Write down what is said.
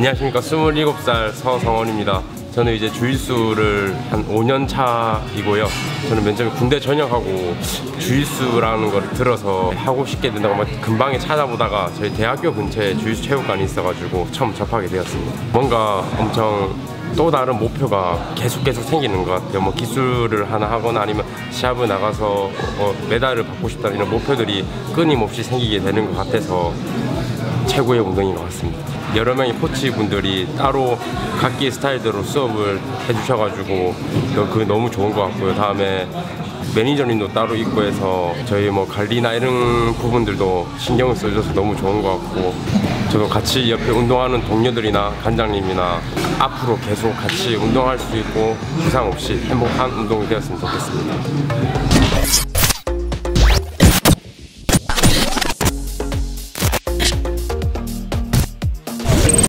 안녕하십니까. 27살 서성원입니다. 저는 이제 주짓수를 한 5년 차이고요. 저는 맨 처음에 군대 전역하고 주짓수라는 걸 들어서 하고 싶게 된다고 막 금방에 찾아보다가 저희 대학교 근처에 주짓수 체육관이 있어가지고 처음 접하게 되었습니다. 뭔가 엄청 또 다른 목표가 계속 계속 생기는 것 같아요. 뭐 기술을 하나 하거나 아니면 시합을 나가서 어, 메달을 받고 싶다 이런 목표들이 끊임없이 생기게 되는 것 같아서 최고의 운동인 것 같습니다. 여러 명의 코치 분들이 따로 각기 스타일대로 수업을 해주셔가지고 또 그게 너무 좋은 것 같고요. 다음에 매니저님도 따로 있고 해서 저희 뭐 관리나 이런 부분들도 신경을 써줘서 너무 좋은 것 같고 저도 같이 옆에 운동하는 동료들이나 관장님이나 앞으로 계속 같이 운동할 수 있고 부상 없이 행복한 운동이 되었으면 좋겠습니다.